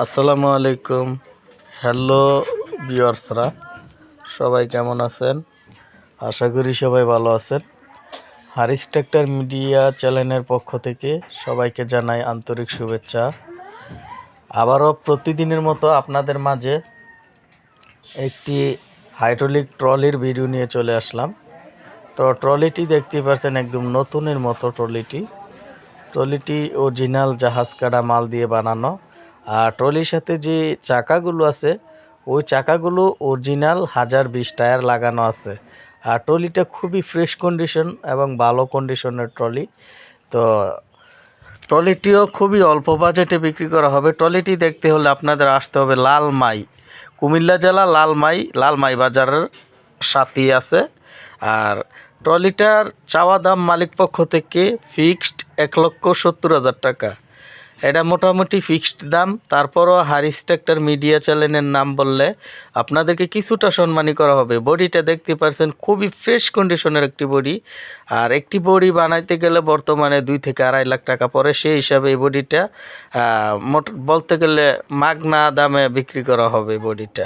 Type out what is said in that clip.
আসসালামু আলাইকুম। হ্যালো বিয়ার্সরা সবাই কেমন আছেন? আশা করি সবাই ভালো আছেন। হারিস ট্র্যাক্টর মিডিয়া চ্যানেলের পক্ষ থেকে সবাইকে জানাই আন্তরিক শুভেচ্ছা। আবারও প্রতিদিনের মতো আপনাদের মাঝে একটি হাইড্রোলিক ট্রলির ভিডিও নিয়ে চলে আসলাম। তো ট্রলিটি দেখতে পাচ্ছেন একদম নতুনের মতো ট্রলিটি। ট্রলিটি অরিজিনাল জাহাজ কাটা মাল দিয়ে বানানো। আর ট্রলির সাথে যে চাকাগুলো আছে, ওই চাকাগুলো অরিজিনাল হাজার বিশ টায়ার লাগানো আছে। আর ট্রলিটা খুবই ফ্রেশ কন্ডিশন এবং ভালো কন্ডিশনের ট্রলি। তো ট্রলিটিও খুবই অল্প বাজেটে বিক্রি করা হবে। ট্রলিটি দেখতে হলে আপনাদের আসতে হবে লালমাই। কুমিল্লা জেলা লালমাই লালমাই বাজারের সাথেই আছে। আর ট্রলিটার চাওয়া দাম মালিক পক্ষ থেকে ফিক্সড এক লক্ষ সত্তর হাজার টাকা। এটা মোটামুটি ফিক্সড দাম। তারপরও হারিস ট্র্যাক্টর মিডিয়া চ্যানেলের নাম বললে আপনাদেরকে কিছুটা সম্মানী করা হবে। বডিটা দেখতে পারছেন, খুবই ফ্রেশ কন্ডিশনের একটি বডি। আর একটি বডি বানাইতে গেলে বর্তমানে দুই থেকে আড়াই লাখ টাকা পরে সেই হিসাবে এই বডিটা মোট বলতে গেলে মাগনা দামে বিক্রি করা হবে বডিটা।